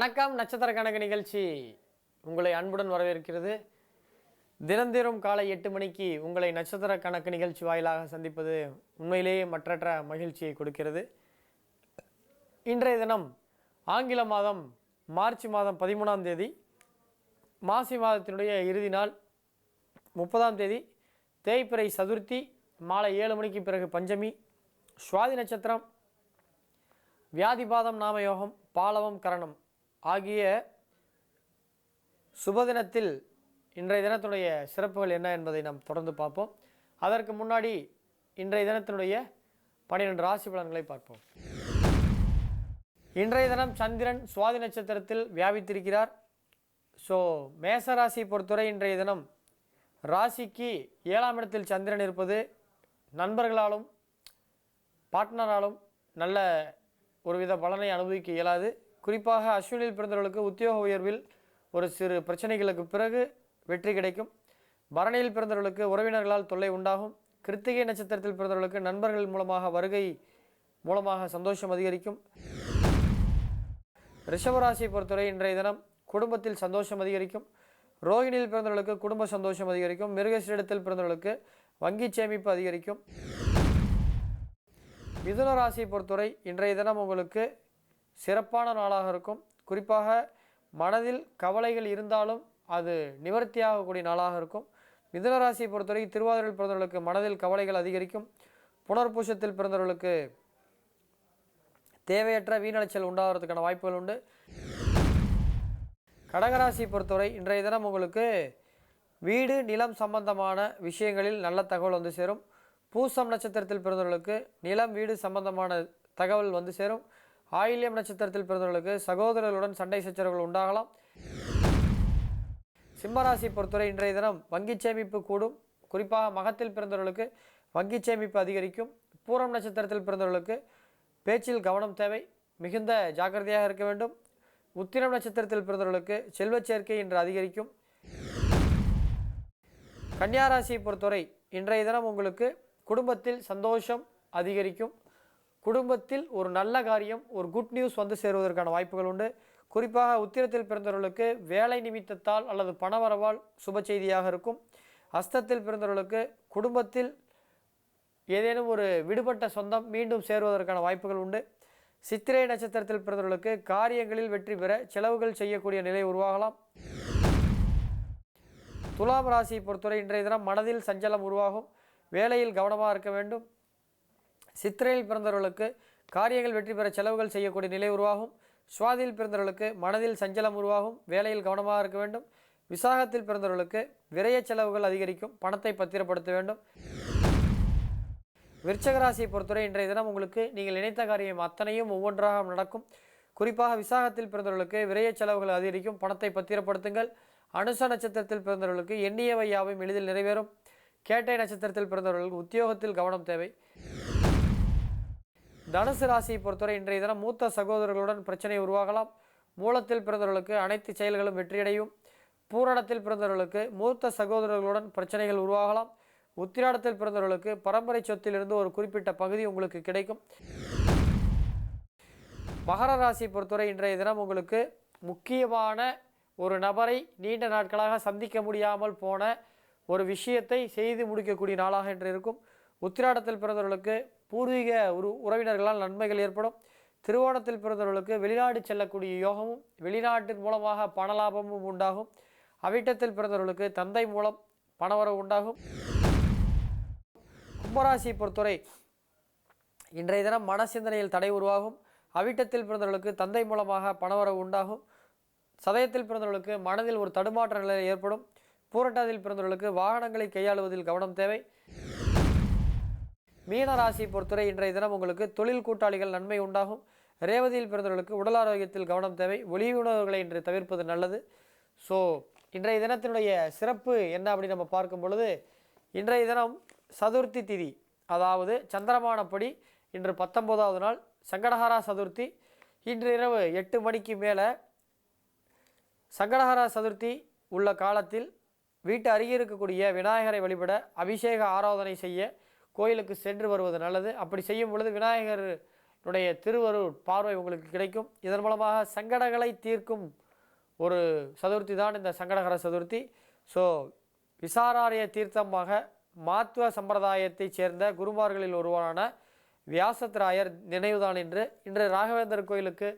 வணக்கம் நட்சத்திர கணக்கு நிகழ்ச்சி உங்களை அன்புடன் வரவேற்கிறது. தினந்தோறும் காலை எட்டு மணிக்கு உங்களை நட்சத்திர கணக்கு நிகழ்ச்சி வாயிலாக சந்திப்பது உண்மையிலேயே மற்றற்ற மகிழ்ச்சியை கொடுக்கிறது. இன்றைய தினம் ஆங்கில மாதம் மார்ச் மாதம் பதிமூணாம் தேதி மாசி மாதத்தினுடைய இறுதி நாள் முப்பதாம் தேதி தேய்பிறை சதுர்த்தி மாலை ஏழு மணிக்கு பிறகு பஞ்சமி சுவாதி நட்சத்திரம் வியாதிபாதம் நாமயோகம் பாலவம் கரணம். ஆகிய சுபதினத்தில் இன்றைய தினத்துடைய சிறப்புகள் என்ன என்பதை நாம் தொடர்ந்து பார்ப்போம். அதற்கு முன்னாடி இன்றைய தினத்தினுடைய பன்னிரெண்டு ராசி பலன்களை பார்ப்போம். இன்றைய தினம் சந்திரன் சுவாதி நட்சத்திரத்தில் வியாபித்திருக்கிறார். ஸோ மேச ராசியை பொறுத்தவரை இன்றைய தினம் ராசிக்கு ஏழாம் இடத்தில் சந்திரன் இருப்பது நண்பர்களாலும் பார்ட்னராலும் நல்ல ஒருவித பலனை அனுபவிக்க இயலாது. குறிப்பாக அஸ்வினில் பிறந்தவர்களுக்கு உத்தியோக உயர்வில் ஒரு சிறு பிரச்சனைகளுக்கு பிறகு வெற்றி கிடைக்கும். பரணியில் பிறந்தவர்களுக்கு உறவினர்களால் தொல்லை உண்டாகும். கிருத்திகை நட்சத்திரத்தில் பிறந்தவர்களுக்கு நண்பர்கள் மூலமாக வருகை மூலமாக சந்தோஷம் அதிகரிக்கும். ரிஷபராசியை பொறுத்தவரை இன்றைய தினம் குடும்பத்தில் சந்தோஷம் அதிகரிக்கும். ரோகிணியில் பிறந்தவர்களுக்கு குடும்ப சந்தோஷம் அதிகரிக்கும். மிருகசீடத்தில் பிறந்தவர்களுக்கு வங்கி சேமிப்பு அதிகரிக்கும். மிதுன ராசியை பொறுத்தவரை இன்றைய தினம் உங்களுக்கு சிறப்பான நாளாக இருக்கும். குறிப்பாக மனதில் கவலைகள் இருந்தாலும் அது நிவர்த்தியாகக்கூடிய நாளாக இருக்கும். மிதனராசியை பொறுத்தவரை திருவாதிரையில் பிறந்தவர்களுக்கு மனதில் கவலைகள் அதிகரிக்கும். புனர்பூசத்தில் பிறந்தவர்களுக்கு தேவையற்ற வீணலைச்சல் உண்டாகிறதுக்கான வாய்ப்புகள் உண்டு. கடகராசியை பொறுத்தவரை இன்றைய தினம் உங்களுக்கு வீடு நிலம் சம்பந்தமான விஷயங்களில் நல்ல தகவல் வந்து சேரும். பூசம் நட்சத்திரத்தில் பிறந்தவர்களுக்கு நிலம் வீடு சம்பந்தமான தகவல் வந்து சேரும். ஆயில்யம் நட்சத்திரத்தில் பிறந்தவர்களுக்கு சகோதரர்களுடன் சண்டை சச்சரவுகள் உண்டாகலாம். சிம்மராசி பொறுத்தவரை இன்றைய தினம் வங்கி சேமிப்பு கூடும். குறிப்பாக மகத்தில் பிறந்தவர்களுக்கு வங்கி சேமிப்பு அதிகரிக்கும். பூரம் நட்சத்திரத்தில் பிறந்தவர்களுக்கு பேச்சில் கவனம் தேவை. மிகுந்த ஜாக்கிரதையாக இருக்க வேண்டும். உத்திரம் நட்சத்திரத்தில் பிறந்தவர்களுக்கு செல்வச் சேர்க்கை இன்று அதிகரிக்கும். கன்னியாராசியை பொறுத்தவரை இன்றைய தினம் உங்களுக்கு குடும்பத்தில் சந்தோஷம் அதிகரிக்கும். குடும்பத்தில் ஒரு நல்ல காரியம் ஒரு குட் நியூஸ் வந்து சேருவதற்கான வாய்ப்புகள் உண்டு. குறிப்பாக உத்திரத்தில் பிறந்தவர்களுக்கு வேலை நிமித்தத்தால் அல்லது பணவரவால் சுப செய்தியாக இருக்கும். அஸ்தத்தில் பிறந்தவர்களுக்கு குடும்பத்தில் ஏதேனும் ஒரு விடுபட்ட சொந்தம் மீண்டும் சேருவதற்கான வாய்ப்புகள் உண்டு. சித்திரை நட்சத்திரத்தில் பிறந்தவர்களுக்கு காரியங்களில் வெற்றி பெற செலவுகள் செய்யக்கூடிய நிலை உருவாகலாம். துலாம் ராசியை பொறுத்தவரை இன்றைய தினம் மனதில் சஞ்சலம் உருவாகும். வேலையில் கவனமாக இருக்க வேண்டும். சித்திரையில் பிறந்தவர்களுக்கு காரியங்கள் வெற்றி பெற செலவுகள் செய்யக்கூடிய நிலை உருவாகும். சுவாதியில் பிறந்தவர்களுக்கு மனதில் சஞ்சலம் உருவாகும். வேலையில் கவனமாக இருக்க வேண்டும். விசாகத்தில் பிறந்தவர்களுக்கு விரைய செலவுகள் அதிகரிக்கும். பணத்தை பத்திரப்படுத்த வேண்டும். விருச்சகராசியை பொறுத்தவரை இன்றைய தினம் உங்களுக்கு நீங்கள் நினைத்த காரியம் அத்தனையும் ஒவ்வொன்றாக நடக்கும். குறிப்பாக விசாகத்தில் பிறந்தவர்களுக்கு விரைய செலவுகள் அதிகரிக்கும். பணத்தை பத்திரப்படுத்துங்கள். அனுச நட்சத்திரத்தில் பிறந்தவர்களுக்கு எண்ணியவை யாவும் எளிதில் நிறைவேறும். கேட்டை நட்சத்திரத்தில் பிறந்தவர்களுக்கு உத்தியோகத்தில் கவனம் தேவை. தனுசு ராசியை பொறுத்தவரை இன்றைய தினம் மூத்த சகோதரர்களுடன் பிரச்சனை உருவாகலாம். மூலத்தில் பிறந்தவர்களுக்கு அனைத்து செயல்களும் வெற்றியடையும். பூரணத்தில் பிறந்தவர்களுக்கு மூத்த சகோதரர்களுடன் பிரச்சனைகள் உருவாகலாம். உத்திராடத்தில் பிறந்தவர்களுக்கு பரம்பரை சொத்திலிருந்து ஒரு குறிப்பிட்ட பகுதி உங்களுக்கு கிடைக்கும். மகர ராசியை பொறுத்தவரை இன்றைய தினம் உங்களுக்கு முக்கியமான ஒரு நபரை நீண்ட நாட்களாக சந்திக்க முடியாமல் போன ஒரு விஷயத்தை செய்து முடிக்கக்கூடிய நாளாக இன்று இருக்கும். உத்திராடத்தில் பிறந்தவர்களுக்கு பூர்வீக உரு உறவினர்களால் நன்மைகள் ஏற்படும். திருவோணத்தில் பிறந்தவர்களுக்கு வெளிநாடு செல்லக்கூடிய யோகமும் வெளிநாட்டின் மூலமாக பணலாபமும் உண்டாகும். அவிட்டத்தில் பிறந்தவர்களுக்கு தந்தை மூலம் பணவரவு உண்டாகும். கும்பராசியை பொறுத்தவரை இன்றைய தினம் மன சிந்தனையில் தடை உருவாகும். அவிட்டத்தில் பிறந்தவர்களுக்கு தந்தை மூலமாக பணவரவு உண்டாகும். சதயத்தில் பிறந்தவர்களுக்கு மனதில் ஒரு தடுமாற்ற நிலை ஏற்படும். பூரட்டாதில் பிறந்தவர்களுக்கு வாகனங்களை கையாளுவதில் கவனம் தேவை. மீன ராசியை பொறுத்தவரை இன்றைய தினம் உங்களுக்கு தொழில் கூட்டாளிகள் நன்மை உண்டாகும். ரேவதியில் பிறந்தவர்களுக்கு உடல் ஆரோக்கியத்தில் கவனம் தேவை. ஒளி உணவுகளை இன்று தவிர்ப்பது நல்லது. ஸோ இன்றைய தினத்தினுடைய சிறப்பு என்ன அப்படின்னு நம்ம பார்க்கும் பொழுது இன்றைய தினம் சதுர்த்தி திதி. அதாவது சந்திரமானப்படி இன்று பத்தொம்போதாவது நாள் சங்கடஹாரா சதுர்த்தி. இன்று இரவு எட்டு மணிக்கு மேலே சங்கடஹாரா சதுர்த்தி உள்ள காலத்தில் வீட்டு அருகே இருக்கக்கூடிய விநாயகரை வழிபட அபிஷேக ஆராதனை செய்ய கோயிலுக்கு சென்று வருவது நல்லது. அப்படி செய்யும் பொழுது விநாயகருடைய திருவருள் பார்வை உங்களுக்கு கிடைக்கும். இதன் மூலமாக சங்கடங்களை தீர்க்கும் ஒரு சதுர்த்தி தான் இந்த சங்கடகர சதுர்த்தி. ஸோ விசாராரிய தீர்த்தமாக மாத்துவ சம்பிரதாயத்தைச் சேர்ந்த குருமார்களில் ஒருவரான வியாசத்ராயர் நினைவுதான் என்று இன்று ராகவேந்தர் கோயிலுக்கு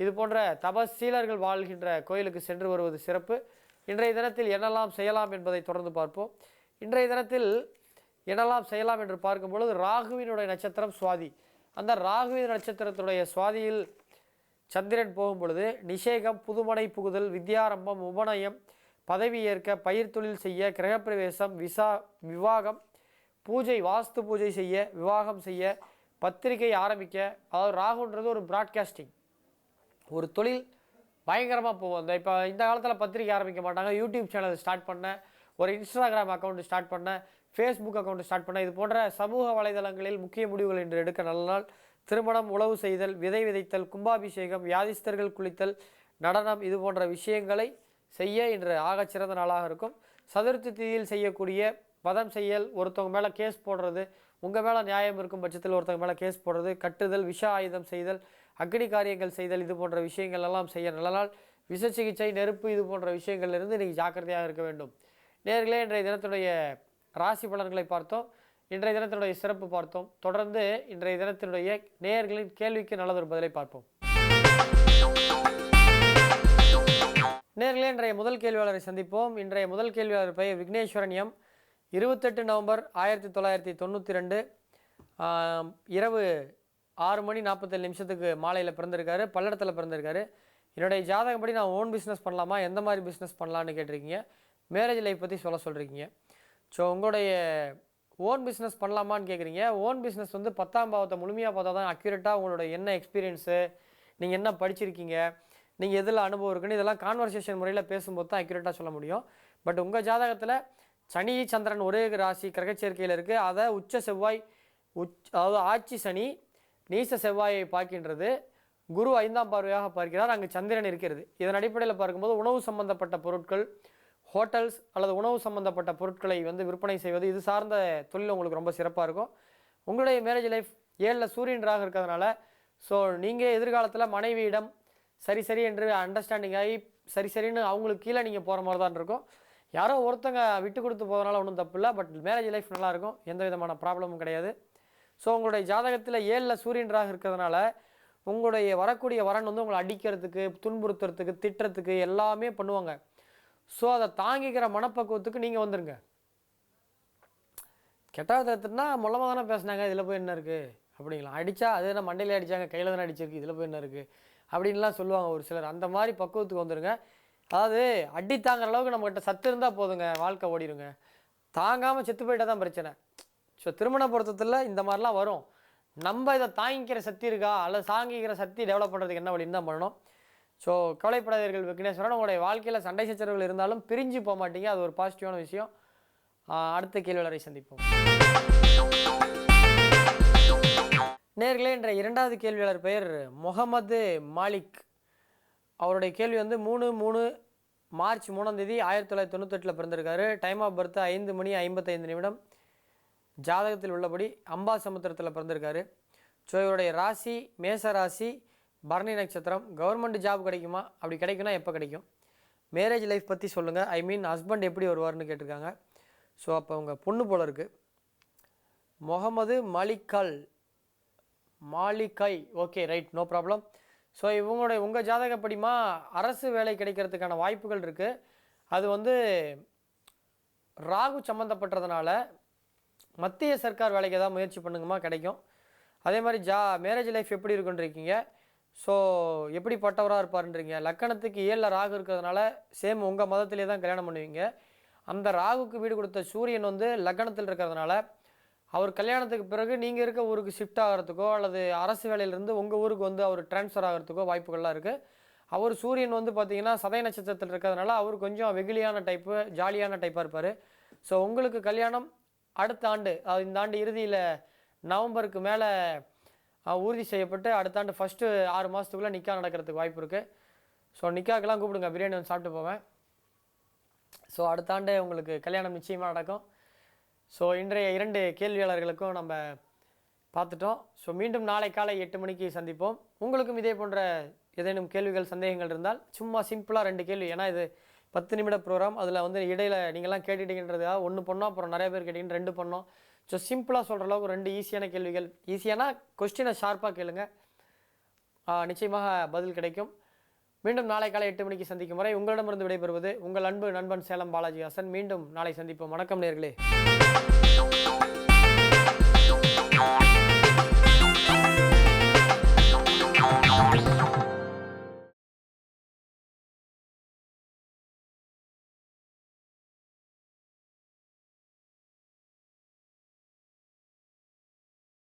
இது போன்ற தபசீலர்கள் வாழ்கின்ற கோயிலுக்கு சென்று வருவது சிறப்பு. இன்றைய தினத்தில் என்னெல்லாம் செய்யலாம் என்பதை தொடர்ந்து பார்ப்போம். இன்றைய தினத்தில் என்னெல்லாம் செய்யலாம் என்று பார்க்கும் பொழுது ராகுவினுடைய நட்சத்திரம் சுவாதி. அந்த ராகுவின் நட்சத்திரத்துடைய சுவாதியில் சந்திரன் போகும் பொழுது நிஷேகம் புதுமனை புகுதல் வித்யாரம்பம் உபநயம் பதவி ஏற்க பயிர் தொழில் செய்ய கிரகப்பிரவேசம் விசா விவாகம் பூஜை வாஸ்து பூஜை செய்ய விவாகம் செய்ய பத்திரிகை ஆரம்பிக்க அதாவது ராகுன்றது ஒரு ப்ராட்காஸ்டிங் ஒரு தொழில் பயங்கரமாக போகும். அந்த இப்போ இந்த காலத்தில் பத்திரிக்கை ஆரம்பிக்க மாட்டாங்க. யூடியூப் சேனல் ஸ்டார்ட் பண்ண ஒரு இன்ஸ்டாகிராம் அக்கௌண்ட் ஸ்டார்ட் பண்ண ஃபேஸ்புக் அக்கௌண்ட் ஸ்டார்ட் பண்ண. இது போன்ற சமூக வலைதளங்களில் முக்கிய முடிவுகள் என்று எடுக்க நல்ல நாள். திருமணம் உழவு செய்தல் விதை விதைத்தல் கும்பாபிஷேகம் வியாதிஸ்தர்கள் குளித்தல் நடனம் இது போன்ற விஷயங்களை செய்ய இன்று ஆகச்சிறந்த நாளாக இருக்கும். சதுர்த்தி திதியில் செய்யக்கூடிய வதம் செய்யல் ஒருத்தவங்க மேலே கேஸ் போடுறது உங்கள் மேலே நியாயம் இருக்கும் பட்சத்தில் ஒருத்தவங்க மேலே கேஸ் போடுறது கட்டுதல் விஷ ஆயுதம் செய்தல் அக்னி காரியங்கள் செய்தல் இது போன்ற விஷயங்கள் எல்லாம் செய்ய நல்ல நாள். விஷ சிகிச்சை நெருப்பு இது போன்ற விஷயங்கள்லேருந்து நீங்கள் ஜாக்கிரதையாக இருக்க வேண்டும். நேர்களே இன்றைய தினத்துடைய ராசி பலன்களை பார்த்தோம். இன்றைய தினத்தினுடைய சிறப்பு பார்த்தோம். தொடர்ந்து இன்றைய தினத்தினுடைய நேயர்களின் கேள்விக்கு நல்லதொரு பதிலை பார்ப்போம். நேர்களே இன்றைய முதல் கேள்வியாளரை சந்திப்போம். இன்றைய முதல் கேள்வியாளர் பெயர் விக்னேஸ்வரன் எம். இருபத்தெட்டு நவம்பர் ஆயிரத்தி தொள்ளாயிரத்தி தொண்ணூற்றி ரெண்டு இரவு ஆறு மணி நாற்பத்தேழு நிமிஷத்துக்கு மாலையில் பிறந்திருக்காரு. பல்லடத்தில் பிறந்திருக்காரு. என்னுடைய ஜாதகப்படி நான் ஓன் பிஸ்னஸ் பண்ணலாமா? எந்த மாதிரி பிஸ்னஸ் பண்ணலான்னு கேட்டிருக்கீங்க? மேரேஜ் லைஃப் பற்றி சொல்ல சொல்கிறீங்க ஸோ உங்களுடைய ஓன் பிஸ்னஸ் பண்ணலாமான்னு கேட்குறீங்க ஓன் பிஸ்னஸ் வந்து பத்தாம் பாவத்தை முழுமையாக பார்த்தா தான் அக்யூரேட்டாக உங்களோட என்ன எக்ஸ்பீரியன்ஸு நீங்கள் என்ன படிச்சிருக்கீங்க நீங்கள் எதில் அனுபவம் இருக்குன்னு இதெல்லாம் கான்வர்சேஷன் முறையில் பேசும்போது தான் அக்யூரேட்டாக சொல்ல முடியும். பட் உங்கள் ஜாதகத்தில் சனி சந்திரன் ஒரே ராசி கிரகச்சேர்க்கையில் இருக்குது அதை உச்ச செவ்வாய் உச் அதாவது ஆட்சி சனி நீச செவ்வாயை பார்க்கின்றது. குரு ஐந்தாம் பார்வையாக பார்க்கிறார். அங்கு சந்திரன் இருக்கிறது. இதன் அடிப்படையில் பார்க்கும்போது உணவு சம்பந்தப்பட்ட பொருட்கள் ஹோட்டல்ஸ் அல்லது உணவு சம்பந்தப்பட்ட பொருட்களை வந்து விற்பனை செய்வது இது சார்ந்த தொழில் உங்களுக்கு ரொம்ப சிறப்பாக இருக்கும். உங்களுடைய மேரேஜ் லைஃப் ஏழில் சூரியன்றாக இருக்கிறதுனால ஸோ நீங்கள் எதிர்காலத்தில் மனைவியிடம் சரி சரி என்று அண்டர்ஸ்டாண்டிங் ஆகி சரி சரின்னு அவங்களுக்கு கீழே நீங்கள் போகிற மாதிரி தான் இருக்கும். யாரோ ஒருத்தங்க விட்டு கொடுத்து போகிறதுனால ஒன்றும் தப்பு இல்லை பட் மேரேஜ் லைஃப் நல்லாயிருக்கும் எந்த விதமான ப்ராப்ளமும் கிடையாது. ஸோ உங்களுடைய ஜாதகத்தில் ஏழில் சூரியன்றாக இருக்கிறதுனால உங்களுடைய வரக்கூடிய வரன் வந்து உங்களை அடிக்கிறதுக்கு துன்புறுத்துறதுக்கு திட்டுறதுக்கு எல்லாமே பண்ணுவாங்க. ஸோ அதை தாங்கிக்கிற மனப்பக்குவத்துக்கு நீங்கள் வந்துடுங்க கெட்டாவது கெட்டாதத்துனா மூலமாக தானே பேசுனாங்க இதில் போய் என்ன இருக்குது அப்படிங்களா? அடித்தா அது என்ன மண்டையில் அடித்தாங்க கையில் தானே அடிச்சிருக்கு இதில் போய் என்ன இருக்குது அப்படின்லாம் சொல்லுவாங்க ஒரு சிலர். அந்த மாதிரி பக்குவத்துக்கு வந்துடுங்க அதாவது அடி தாங்குற அளவுக்கு நம்மகிட்ட சத்து இருந்தால் போதுங்க வாழ்க்கை ஓடிடுங்க தாங்காமல் செத்து போயிட்டா தான் பிரச்சனை. ஸோ திருமண பொருத்தத்தில் இந்த மாதிரிலாம் வரும். நம்ம இதை தாங்கிக்கிற சக்தி இருக்கா? அல்லது தாங்கிக்கிற சக்தி டெவலப் பண்ணுறதுக்கு என்ன வழின்னு தான் பண்ணணும்? ஸோ கவலைப்படாதீர்கள் விக்னேஸ்வரன். உங்களுடைய வாழ்க்கையில் சண்டை சச்சரவுகள் இருந்தாலும் பிரிஞ்சு போக மாட்டீங்க. அது ஒரு பாசிட்டிவான விஷயம். அடுத்த கேள்வியாளரை சந்திப்போம். நேர்களே என்ற இரண்டாவது கேள்வியாளர் பெயர் முகமது மாலிக். அவருடைய கேள்வி வந்து மூணு மூணு மார்ச் மூணாம் தேதி ஆயிரத்தி தொள்ளாயிரத்தி தொண்ணூத்தெட்டில் பிறந்திருக்காரு. டைம் ஆஃப் பர்த் ஐந்து மணி ஐம்பத்தைந்து நிமிடம். ஜாதகத்தில் உள்ளபடி அம்பா சமுத்திரத்தில் பிறந்திருக்காரு. ஸோ இவருடைய ராசி மேச ராசி பரணி நட்சத்திரம் கவர்மெண்ட் ஜாப் கிடைக்குமா? அப்படி கிடைக்குன்னா எப்போ கிடைக்கும்? மேரேஜ் லைஃப் பற்றி சொல்லுங்கள் ஐ மீன் ஹஸ்பண்ட் எப்படி வருவார்னு கேட்டிருக்காங்க. ஸோ அப்போ உங்கள் பொண்ணு போல இருக்குது முகமது மலிக்கல். மாலிகை okay right no problem so இவங்களுடைய உங்கள் ஜாதகப்படிமா அரசு வேலை கிடைக்கிறதுக்கான வாய்ப்புகள் இருக்குது அது வந்து ராகு சம்மந்தப்பட்டதுனால மத்திய சர்க்கார் வேலைக்கு ஏதாவது முயற்சி பண்ணுங்கம்மா கிடைக்கும். அதே மாதிரி ஜா மேரேஜ் லைஃப் எப்படி இருக்குன்றீங்க ஸோ எப்படிப்பட்டவராக இருப்பாருன்றீங்க? லக்கணத்துக்கு ஏழில் ராகு இருக்கிறதுனால சேம் உங்கள் மதத்திலே தான் கல்யாணம் பண்ணுவீங்க. அந்த ராகுக்கு வீடு கொடுத்த சூரியன் வந்து லக்கணத்தில் இருக்கிறதுனால அவர் கல்யாணத்துக்கு பிறகு நீங்கள் இருக்க ஊருக்கு ஷிஃப்ட் ஆகிறதுக்கோ அல்லது அரசு வேலையிலேருந்து உங்கள் ஊருக்கு வந்து அவர் ட்ரான்ஸ்ஃபர் ஆகிறதுக்கோ வாய்ப்புகள்லாம் இருக்குது அவர் சூரியன் வந்து பார்த்திங்கன்னா சதய நட்சத்திரத்தில் இருக்கிறதுனால அவர் கொஞ்சம் வெகுளியான டைப்பு ஜாலியான டைப்பாக இருப்பார். ஸோ உங்களுக்கு கல்யாணம் அடுத்த ஆண்டு இந்த ஆண்டு இறுதியில் நவம்பருக்கு மேலே உறுதி செய்யப்பட்டு அடுத்த ஆண்டு ஃபஸ்ட்டு ஆறு மாதத்துக்குள்ளே நிக்கா நடக்கிறதுக்கு வாய்ப்பு இருக்குது ஸோ நிக்காக்கெல்லாம் கூப்பிடுங்க. பிரியாணி வந்து சாப்பிட்டு போவேன். ஸோ அடுத்த ஆண்டு உங்களுக்கு கல்யாணம் நிச்சயமாக நடக்கும். ஸோ இன்றைய இரண்டு கேள்வியாளர்களுக்கும் நம்ம பார்த்துட்டோம். ஸோ மீண்டும் நாளை காலை எட்டு மணிக்கு சந்திப்போம். உங்களுக்கும் இதே போன்ற ஏதேனும் கேள்விகள் சந்தேகங்கள் இருந்தால் சும்மா சிம்பிளாக ரெண்டு கேள்வி. ஏன்னா இது பத்து நிமிட ப்ரோக்ராம் அதில் வந்து இடையில நீங்கள்லாம் கேட்டுட்டீங்கன்றதா ஒன்று பண்ணோம் அப்புறம் நிறைய பேர் கேட்டிங்கன்னு ரெண்டு பண்ணோம். ஸோ சிம்பிளாக சொல்கிற அளவுக்கு ரெண்டு ஈஸியான கேள்விகள். ஈஸியானா கொஸ்டினை ஷார்ப்பாக கேளுங்க. நிச்சயமாக பதில் கிடைக்கும். மீண்டும் நாளை காலை எட்டு மணிக்கு சந்திக்கும் வரை உங்களிடமிருந்து விடைபெறுவது உங்கள் அன்பு நண்பன் சேலம் பாலாஜி ஹாசன். மீண்டும் நாளை சந்திப்போம். வணக்கம் நேர்களே.